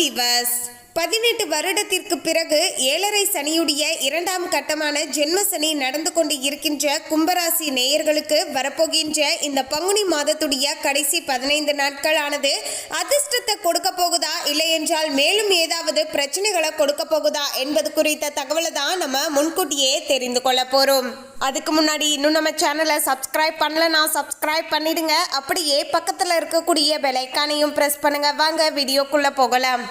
viewers பதினெட்டு வருடத்திற்கு பிறகு ஏழரை சனியுடைய இரண்டாம் கட்டமான ஜென்ம சனி நடந்து கொண்டு இருக்கின்ற கும்பராசி நேயர்களுக்கு வரப்போகின்ற இந்த பங்குனி மாதத்துடைய கடைசி பதினைந்து நாட்களானது அதிர்ஷ்டத்தை கொடுக்க போகுதா? இல்லை என்றால் மேலும் ஏதாவது பிரச்சனைகளை கொடுக்க போகுதா? என்பது குறித்த தகவலை தான் நம்ம முன்கூட்டியே தெரிந்து கொள்ள போறோம். அதுக்கு முன்னாடி இன்னும் நம்ம சேனலை சப்ஸ்கிரைப் பண்ணலனா சப்ஸ்கிரைப் பண்ணிடுங்க. அப்படியே பக்கத்தில் இருக்கக்கூடிய பெலைக்கானையும் ப்ரெஸ் பண்ணுங்க. வாங்க வீடியோக்குள்ளே போகலாம்.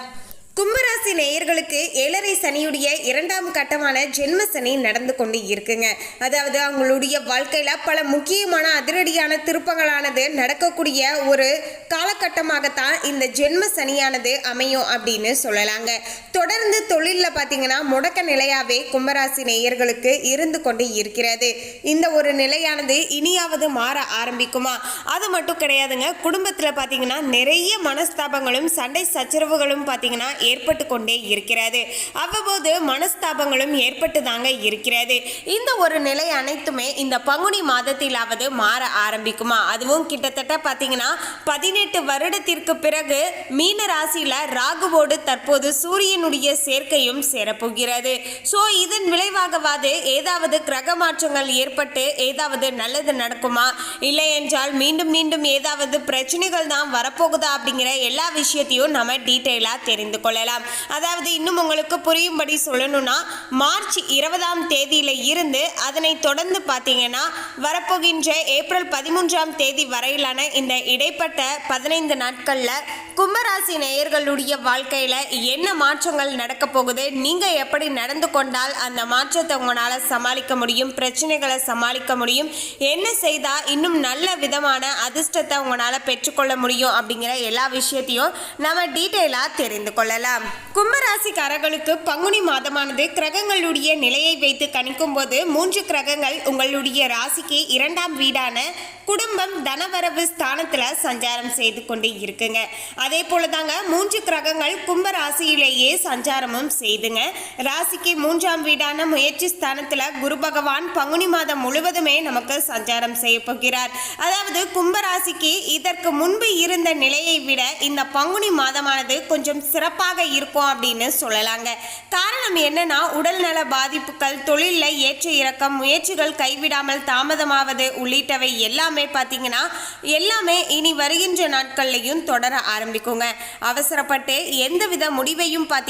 கும்பராசி நேயர்களுக்கு ஏழரை சனியுடைய இரண்டாம் கட்டமான ஜென்ம சனி நடந்து கொண்டு இருக்குங்க. அதாவது அவங்களுடைய வாழ்க்கையில் பல முக்கியமான அதிரடியான திருப்பங்களானது நடக்கக்கூடிய ஒரு காலகட்டமாகத்தான் இந்த ஜென்ம சனியானது அமையும் அப்படின்னு சொல்லலாங்க. தொடர்ந்து தொழிலில் பார்த்தீங்கன்னா முடக்க நிலையாகவே கும்பராசி நேயர்களுக்கு இருந்து கொண்டு இருக்கிறது. இந்த ஒரு நிலையானது இனியாவது மாற ஆரம்பிக்குமா? அது மட்டும் கிடையாதுங்க. குடும்பத்தில் பார்த்தீங்கன்னா நிறைய மனஸ்தாபங்களும் சண்டை சச்சரவுகளும் பார்த்தீங்கன்னா ஏற்பட்டு கொண்டே இருக்கிறது. அவ்வப்போது மனஸ்தாபங்களும் ஏற்பட்டு தாங்க இருக்கிறது. இந்த ஒரு நிலை அனைத்துமே இந்த பங்குனி மாதத்திலாவது மாற ஆரம்பிக்குமா? அதுவும் கிட்டத்தட்ட பார்த்தீங்கன்னா பதினெட்டு வருடத்திற்கு பிறகு மீன ராசியில் ராகுவோடு தற்போது சூரியனுடைய சேர்க்கையும் சேரப்போகிறது. ஸோ இதன் விளைவாகவாது ஏதாவது கிரக மாற்றங்கள் ஏற்பட்டு ஏதாவது நல்லது நடக்குமா? இல்லை என்றால் மீண்டும் மீண்டும் ஏதாவது பிரச்சனைகள் தான் வரப்போகுதா அப்படிங்கிற எல்லா விஷயத்தையும் நம்ம டீட்டெயிலாக தெரிந்து கொள்ளலாம். அதாவது இன்னும் உங்களுக்கு புரியும்படி சொல்லணும்னா மார்ச் இருபதாம் தேதியில இருந்து அதனை தொடர்ந்து பார்த்தீங்கன்னா வரப்போகின்ற ஏப்ரல் பதிமூன்றாம் தேதி வரையிலான இந்த இடைப்பட்ட பதினைந்து நாட்கள்ல கும்பராசி நேயர்களுடைய வாழ்க்கையில என்ன மாற்றங்கள் நடக்க போகுது. நீங்க எப்படி நடந்து கொண்டால் அந்த மாற்றத்தை உங்களால சமாளிக்க முடியும் பிரச்சனைகளை சமாளிக்க முடியும் என்ன செய்தா இன்னும் நல்ல விதமான அதிர்ஷ்டத்தை உங்களால பெற்றுக்கொள்ள முடியும் அப்படிங்கிற எல்லா விஷயத்தையும் நம்ம டீட்டெயிலா தெரிந்து கொள்ளலாம். கும்பராசிக்காரர்களுக்கு பங்குனி மாதமானது கிரகங்களுடைய நிலையை வைத்து கணிக்கும் போது மூன்று கிரகங்கள் உங்களுடைய ராசிக்கு இரண்டாம் வீடான குடும்பம் தனவரவு ஸ்தானத்துல சஞ்சாரம் செய்து கொண்டு இருக்குங்க. அதே போல தாங்க மூன்று கிரகங்கள் கும்ப ராசியிலேயே சஞ்சாரமும் செய்துங்க. ராசிக்கு மூன்றாம் வீடான முயற்சி ஸ்தானத்துல குரு பகவான் பங்குனி மாதம் முழுவதுமே நமக்கு சஞ்சாரம் செய்ய போகிறார். அதாவது கும்பராசிக்கு இதற்கு முன்பு இருந்த நிலையை விட இந்த பங்குனி மாதமானது கொஞ்சம் சிறப்பாக இருக்கும் அப்படின்னு சொல்லலாங்க. காரணம் என்னன்னா உடல்நல பாதிப்புகள் தொழிலில் ஏற்ற இறக்கம் முயற்சிகள் கைவிடாமல் தாமதமாவது உள்ளிட்டவை எல்லாமே பார்த்தீங்கன்னா எல்லாமே இனி வருகின்ற நாட்கள்லையும் தொடர ஆரம்பிக்குங்க. அவசரப்பட்டு எந்தவித முடிவையும் பார்த்தீங்கன்னா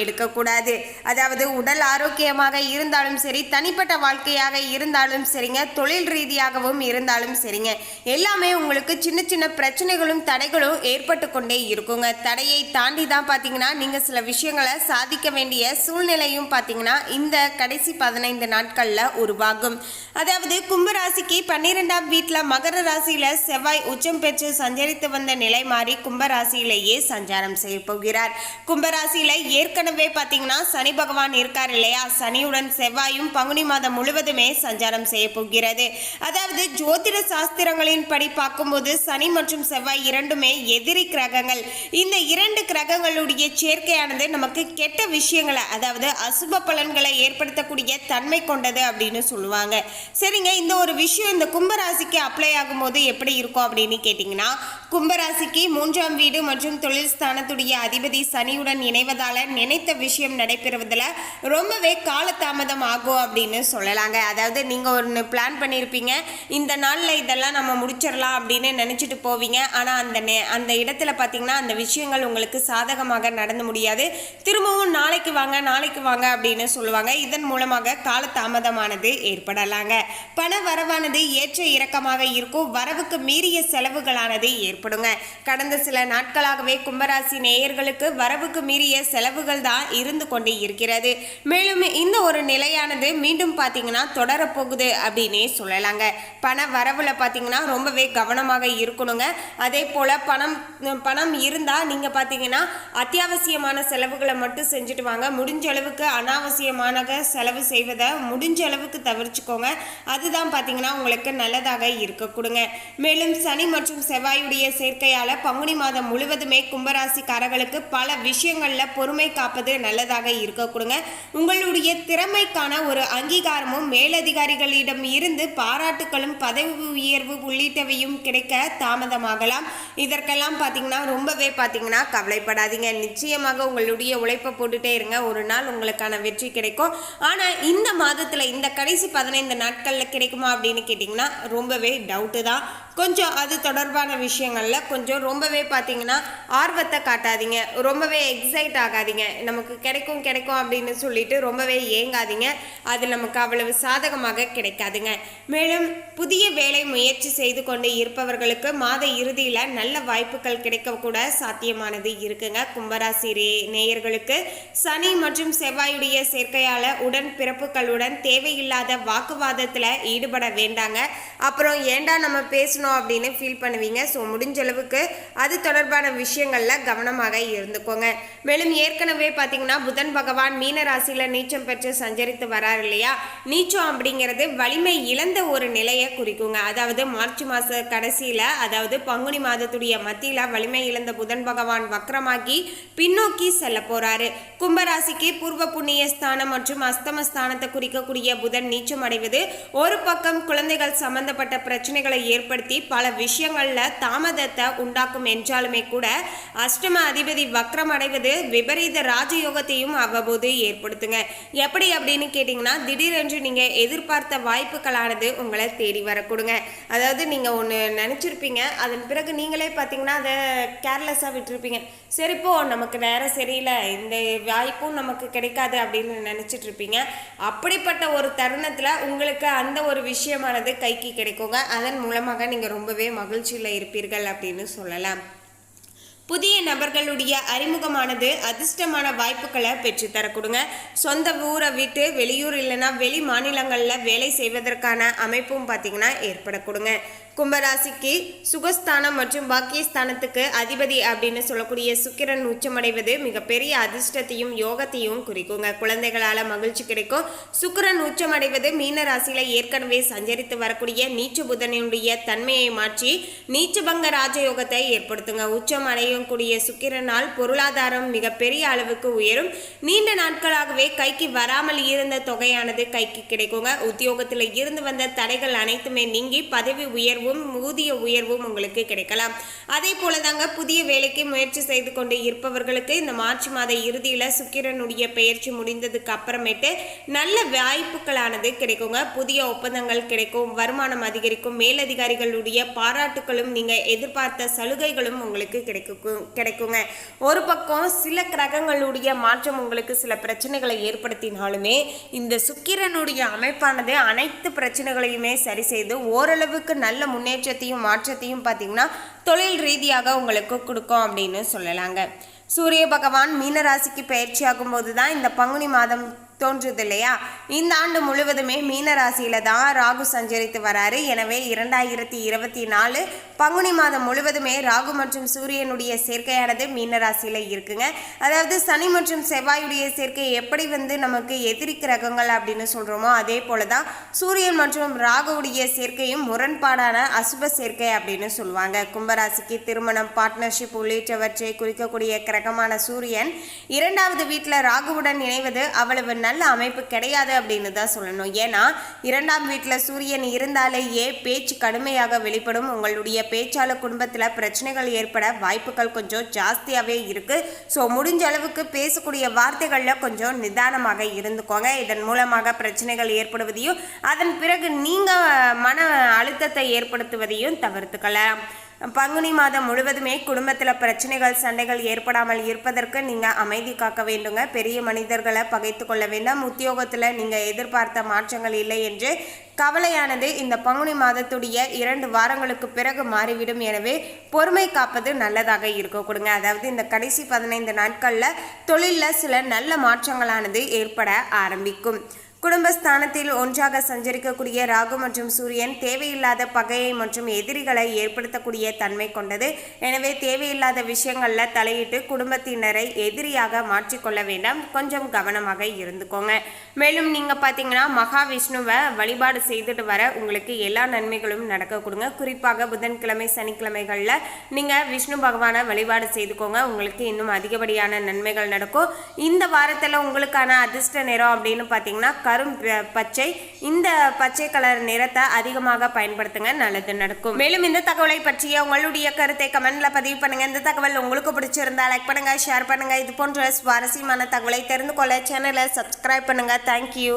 எடுக்கக்கூடாது. அதாவது உடல் ஆரோக்கியமாக இருந்தாலும் சரி தனிப்பட்ட வாழ்க்கையாக இருந்தாலும் சரிங்க தொழில் ரீதியாகவும் இருந்தாலும் சரிங்க. எல்லாமே உங்களுக்கு சின்ன சின்ன பிரச்சனைகளும் தடைகளும் ஏற்பட்டு கொண்டே இருக்குங்க. தடையை தாண்டி தான் பார்த்தீங்கன்னா நீங்கள் சில விஷயங்களை சாதிக்க வேண்டிய சூழ்நிலையும் பார்த்தீங்கன்னா இந்த கடைசி பதினைந்து நாட்களில் உருவாகும். அதாவது கும்பராசிக்கு பன்னிரெண்டாம் வீட்டில் மகர ராசியில் செவ்வாய் உச்சம் பெற்று சஞ்சரித்து வந்த நிலை மாறி கும்பராசியிலேயே சஞ்சாரம் செய்ய போகிறார். கும்பராசியில ஏற்கனவே பார்த்தீங்கன்னா சனி பகவான் இருக்கார் இல்லையா? சனியுடன் செவ்வாயும் பங்குனி மாதம் முழுவதுமே சஞ்சாரம் செய்ய போகிறது. அதாவது ஜோதிட சாஸ்திரங்களின் படி பார்க்கும்போது சனி மற்றும் செவ்வாய் இரண்டுமே எதிரி கிரகங்கள். இந்த இரண்டு கிரகங்களுடைய சேர்க்கையானது நமக்கு கெட்ட விஷயங்களை அதாவது அசுப பலன்களை ஏற்படுத்தக்கூடிய தன்மை கொண்டது அப்படின்னு சொல்லுவாங்க. சரிங்க இந்த ஒரு விஷயம் இந்த கும்பராசிக்கு அப்ளை ஆகும்போது எப்படி இருக்கும் அப்படின்னு கேட்டிங்கன்னா கும்பராசிக்கு மூன்றாம் வீடு மற்றும் தொழில் ஸ்தானத்துடைய அதிபதி சனியுடன் இணைவதால் நினைத்த விஷயம் நடைபெறுவதில் ரொம்பவே காலதாமதம் ஆகும் அப்படின்னு சொல்லலாங்க. அதாவது நீங்கள் ஒன்று பிளான் பண்ணியிருப்பீங்க இந்த நாளில் இதெல்லாம் நம்ம முடிச்சிடலாம் அப்படின்னு நினச்சிட்டு போவீங்க. ஆனால் அந்த நே- அந்த இடத்துல பார்த்தீங்கன்னா அந்த விஷயங்கள் உங்களுக்கு சாதகமாக நடந்து முடியாது. திரும்பவும் நாளைக்கு வாங்க நாளைக்கு வாங்க அப்படின்னு சொல்லுவாங்க. இதன் மூலமாக காலதாமதமானது ஏற்படலாங்க. பண வரவானது ஏற்ற இறக்கமாக இருக்கும். வரவுக்கு மீறிய செலவுகளானது ஏற்படுங்க. கடந்த சில நாட்களாகவே கும்பராசி நேயர்களுக்கு வரவுக்கு மீறிய செலவுகள் தான் இருந்து கொண்டே இருக்கிறது. மேலும் இந்த ஒரு நிலையானது மீண்டும் பார்த்தீங்கன்னா தொடரப்போகுது அப்படின்னே சொல்லலாங்க. பண வரவுல பார்த்தீங்கன்னா ரொம்பவே கவனமாக இருக்கணுங்க. அதே போல் பணம் பணம் இருந்தால் நீங்கள் பார்த்தீங்கன்னா அத்தியாவசியமான செலவுகளை மட்டும் செஞ்சுட்டு வாங்க. முடிஞ்ச அளவுக்கு அனாவசியமான செலவு செய்வதை முடிஞ்ச அளவுக்கு தவிர்த்துக்கோங்க. அதுதான் பார்த்தீங்கன்னா உங்களுக்கு நல்லதாக இருக்க கொடுங்க மேலும் சனி மற்றும் செவ்வாயுடைய சேர்க்கையால் பங்குனி மாதம் முழுவதுமே கும்பராசிக்காரர்களுக்கு பல விஷயங்களில் பொறுமை காப்பது நல்லதாக இருக்க கொடுங்க. உங்களுடைய திறமைக்கான ஒரு அங்கீகாரமும் மேலதிகாரிகளிடம் இருந்து பாராட்டுகளும் பதவி உயர்வு உள்ளிட்டவையும் கிடைக்க தாமதமாகலாம். இதற்கெல்லாம் பார்த்தீங்கன்னா ரொம்பவே பார்த்தீங்கன்னா கவலைப்படாதீங்க. நிச்சயமாக உங்களுடைய உழைப்பை போட்டுட்டே இருங்க. ஒரு நாள் உங்களுக்கான வெற்றி கிடைக்கும். ஆனால் இந்த மாதத்தில் இந்த கடைசி பதினைந்து நாட்களில் கிடைக்குமா அப்படின்னு கேட்டிங்கன்னா ரொம்பவே டவுட்டு தான். கொஞ்சம் அது தொடர்பான விஷயங்களில் கொஞ்சம் ரொம்பவே பார்த்தீங்கன்னா ஆர்வத்தை காட்டாதீங்க. ரொம்பவே எக்ஸைட் ஆகாதீங்க. நமக்கு கிடைக்கும் கிடைக்கும் அப்படின்னு சொல்லிட்டு ரொம்பவே ஏங்காதீங்க. அது நமக்கு அவ்வளவு சாதகமாக கிடைக்காதுங்க. மேலும் புதிய வேலை முயற்சி செய்து கொண்டு இருப்பவர்களுக்கு மாத இறுதியில் நல்ல வாய்ப்புகள் கிடைக்கக்கூட சாத்தியமானது இருக்குங்க. கும்பராசி நேயர்களுக்கு சனி மற்றும் செவ்வாயுடைய சேர்க்கையால் உடன் பிறப்புகளுடன் தேவையில்லாத வாக்குவாதத்தில் ஈடுபட வேண்டாங்க. அப்புறம் ஏண்டா நம்ம பேசணும் அப்படின்னு ஃபீல் பண்ணுவீங்க. ஸோ முடிஞ்ச அளவுக்கு அது தொடர்பான விஷயங்களில் கவனமாக இருந்துக்கோங்க. மேலும் ஏற்கனவே பார்த்தீங்கன்னா புதன் பகவான் மீன ராசியில் நீச்சம் பெற்று சஞ்சரித்து வரார் இல்லையா? நீச்சம் அப்படிங்கிறது வலிமை இழந்த ஒரு நிலையை குறிக்குங்க. அதாவது மார்ச் மாத கடைசியில் அதாவது பங்குனி மாதத்துடைய மத்தியில் வலிமை இழந்த புதன் பகவான் வக்ரமாகி பின்னோக்கி செல்ல போறாரு. கும்பராசிக்கு பூர்வ புண்ணிய ஸ்தானம் மற்றும் அஸ்தம ஸ்தானத்தை குறிக்கக்கூடிய புதன் நீச்சம் அடைவது ஒரு பக்கம் குழந்தைகள் சம்பந்தப்பட்ட பிரச்சனைகளை ஏற்படுத்தி பல விஷயங்களில் தாமதத்தை உண்டாக்கும் என்றாலுமே கூட அஷ்டம அதிபதி வக்ரம் அடைவது விபரீத ராஜயோகத்தையும் அவ்வப்போது ஏற்படுத்துங்க. எப்படி அப்படின்னு கேட்டிங்கன்னா திடீரென்று நீங்கள் எதிர்பார்த்த வாய்ப்புகளானது உங்களை தேடி வரக்கூடுங்க. அதாவது நீங்கள் ஒன்று நினச்சிருப்பீங்க அதன் பிறகு நீங்களே பார்த்தீங்கன்னா அதை கேர்லெஸ்ஸாக விட்டுருப்பீங்க. சரிப்போ நமக்கு நேரம் சரியில்லை இந்த வாய்ப்பும் நமக்கு கிடைக்காது அப்படின்னு நினச்சிட்டு இருப்பீங்க அப்படிப்பட்ட ஒரு தருணத்தில் உங்களுக்கு அந்த ஒரு விஷயமானது கைக்கு கிடைக்குங்க. அதன் மூலமாக நீங்கள் ரொம்பவே மகிழ்ச்சியில் இருப்பீர்கள் அப்படின்னு சொல்லலாம். புதிய நபர்களுடைய அறிமுகமானது அதிர்ஷ்டமான வாய்ப்புகளை பெற்றுத்தர சொந்த ஊரை விட்டு வெளியூர் இல்லைன்னா வெளி மாநிலங்களில் வேலை செய்வதற்கான அமைப்பும் பார்த்தீங்கன்னா ஏற்படக்கூடுங்க. கும்பராசிக்கு சுகஸ்தானம் மற்றும் பாக்கியஸ்தானத்துக்கு அதிபதி அப்படின்னு சொல்லக்கூடிய சுக்கிரன் உச்சமடைவது மிகப்பெரிய அதிர்ஷ்டத்தையும் யோகத்தையும் குறிக்குங்க. குழந்தைகளால் மகிழ்ச்சி கிடைக்கும். சுக்கிரன் உச்சமடைவது மீன ராசியில் ஏற்கனவே சஞ்சரித்து வரக்கூடிய நீச்ச புதனுடைய தன்மையை மாற்றி நீச்சபங்க ராஜயோகத்தை ஏற்படுத்துங்க. உச்சம் அடையக்கூடிய சுக்கிரனால் பொருளாதாரம் மிகப்பெரிய அளவுக்கு உயரும். நீண்ட நாட்களாகவே கைக்கு வராமல் இருந்த தொகையானது கைக்கு கிடைக்குங்க. உத்தியோகத்தில் இருந்து வந்த தடைகள் அனைத்துமே நீங்கி பதவி உயர்வும் ஊதிய உயர்வும் உங்களுக்கு கிடைக்கலாம். அதே போல தாங்க புதிய வேலைக்கு முயற்சி செய்து கொண்டு இருப்பவர்களுக்கு இந்த மார்ச் மாத இறுதியில் சுக்கிரனுடைய பெயர்ச்சி முடிந்ததுக்கு அப்புறமேட்டு நல்ல வாய்ப்புகளானது கிடைக்குங்க. புதிய ஒப்பந்தங்கள் கிடைக்கும் வருமானம் அதிகரிக்கும் மேலதிகாரிகளுடைய பாராட்டுகளும் நீங்கள் எதிர்பார்த்த சலுகைகளும் உங்களுக்கு கிடைக்கும் கிடைக்குங்க. ஒரு பக்கம் சில கிரகங்களுடைய மாற்றம் உங்களுக்கு சில பிரச்சனைகளை ஏற்படுத்தினாலுமே இந்த சுக்கிரனுடைய அமைப்பானது அனைத்து பிரச்சனைகளையுமே சரி செய்து ஓரளவுக்கு நல்ல முன்னேற்றத்தையும் மாற்றத்தையும் பார்த்தீங்கன்னா தொழில் ரீதியாக உங்களுக்கு கொடுக்கும் அப்படின்னு சொல்லலாங்க. சூரிய பகவான் மீனராசிக்கு பயிற்சியாகும் போது தான் இந்த பங்குனி மாதம் தோன்றுது இல்லையா இந்த ஆண்டு முழுவதுமே மீன ராசியில தான் ராகு சஞ்சரித்து வராரு. எனவே இரண்டாயிரத்தி இருபத்தி நாலு பங்குனி மாதம் முழுவதுமே ராகு மற்றும் சூரியனுடைய சேர்க்கையானது மீன ராசியில இருக்குங்க. அதாவது சனி மற்றும் செவ்வாயுடைய சேர்க்கை எப்படி வந்து நமக்கு எதிரி கிரகங்கள் அப்படின்னு சொல்றோமோ அதே போல தான் சூரியன் மற்றும் ராகுவுடைய சேர்க்கையும் முரண்பாடான அசுப சேர்க்கை அப்படின்னு சொல்லுவாங்க. கும்பராசிக்கு திருமணம் பார்ட்னர்ஷிப் உள்ளிட்டவற்றை குறிக்கக்கூடிய கிரகமான சூரியன் இரண்டாவது வீட்டில் ராகுவுடன் இணைவது அவ்வளவு நல்ல அமைப்பு கிடையாது அப்படின்னு தான் சொல்லணும். ஏன்னா இரண்டாம் வீட்டில் சூரியன் இருந்தாலேயே பேச்சு கடுமையாக வெளிப்படும். உங்களுடைய பேச்சாளர் குடும்பத்தில் பிரச்சனைகள் ஏற்பட வாய்ப்புகள் கொஞ்சம் ஜாஸ்தியாகவே இருக்கு. ஸோ முடிஞ்ச அளவுக்கு பேசக்கூடிய வார்த்தைகளில் கொஞ்சம் நிதானமாக இருந்துக்கோங்க. இதன் மூலமாக பிரச்சனைகள் ஏற்படுவதையும் அதன் பிறகு நீங்கள் மன அழுத்தத்தை ஏற்படுத்துவதையும் தவிர்த்துக்கலாம். பங்குனி மாதம் முழுவதுமே குடும்பத்தில் பிரச்சனைகள் சண்டைகள் ஏற்படாமல் இருப்பதற்கு நீங்கள் அமைதி காக்க வேண்டுங்க. பெரிய மனிதர்களை பகைத்து கொள்ள வேண்டாம். உத்தியோகத்தில் நீங்கள் எதிர்பார்த்த மாற்றங்கள் இல்லை என்று கவலையானது இந்த பங்குனி மாதத்துடைய இரண்டு வாரங்களுக்கு பிறகு மாறிவிடும். எனவே பொறுமை காப்பது நல்லதாக இருக்க கொடுங்க. அதாவது இந்த கடைசி பதினைந்து நாட்களில் தொழிலில் சில நல்ல மாற்றங்களானது ஏற்பட ஆரம்பிக்கும். குடும்பஸ்தானத்தில் ஒன்றாக சஞ்சரிக்கக்கூடிய ராகு மற்றும் சூரியன் தேவையில்லாத பகையை மற்றும் எதிரிகளை ஏற்படுத்தக்கூடிய தன்மை கொண்டது. எனவே தேவையில்லாத விஷயங்களில் தலையிட்டு குடும்பத்தினரை எதிரியாக மாற்றிக்கொள்ள வேண்டாம். கொஞ்சம் கவனமாக இருந்துக்கோங்க. மேலும் நீங்கள் பார்த்தீங்கன்னா மகாவிஷ்ணுவை வழிபாடு செய்துட்டு வர உங்களுக்கு எல்லா நன்மைகளும் நடக்க கொடுங்க. குறிப்பாக புதன்கிழமை சனிக்கிழமைகளில் நீங்கள் விஷ்ணு பகவானை வழிபாடு செய்துக்கோங்க. உங்களுக்கு இன்னும் அதிகப்படியான நன்மைகள் நடக்கும். இந்த வாரத்தில் உங்களுக்கான அதிர்ஷ்ட நேரம் அப்படின்னு பார்த்தீங்கன்னா கரும் பச்சை. இந்த பச்சை கலர் நிறத்தை அதிகமாக பயன்படுத்துங்க நல்லது நடக்கும். மேலும் இந்த தகவலை பற்றிய உங்களுடைய கருத்தை கமெண்ட்ல பதிவு பண்ணுங்க. இந்த தகவல் உங்களுக்கு பிடிச்சிருந்தா லைக் பண்ணுங்க ஷேர் பண்ணுங்க. இது போன்ற சுவாரஸ்யமான தகவலை தெரிந்து கொள்ள சேனலை சப்ஸ்கிரைப் பண்ணுங்க. தேங்க்யூ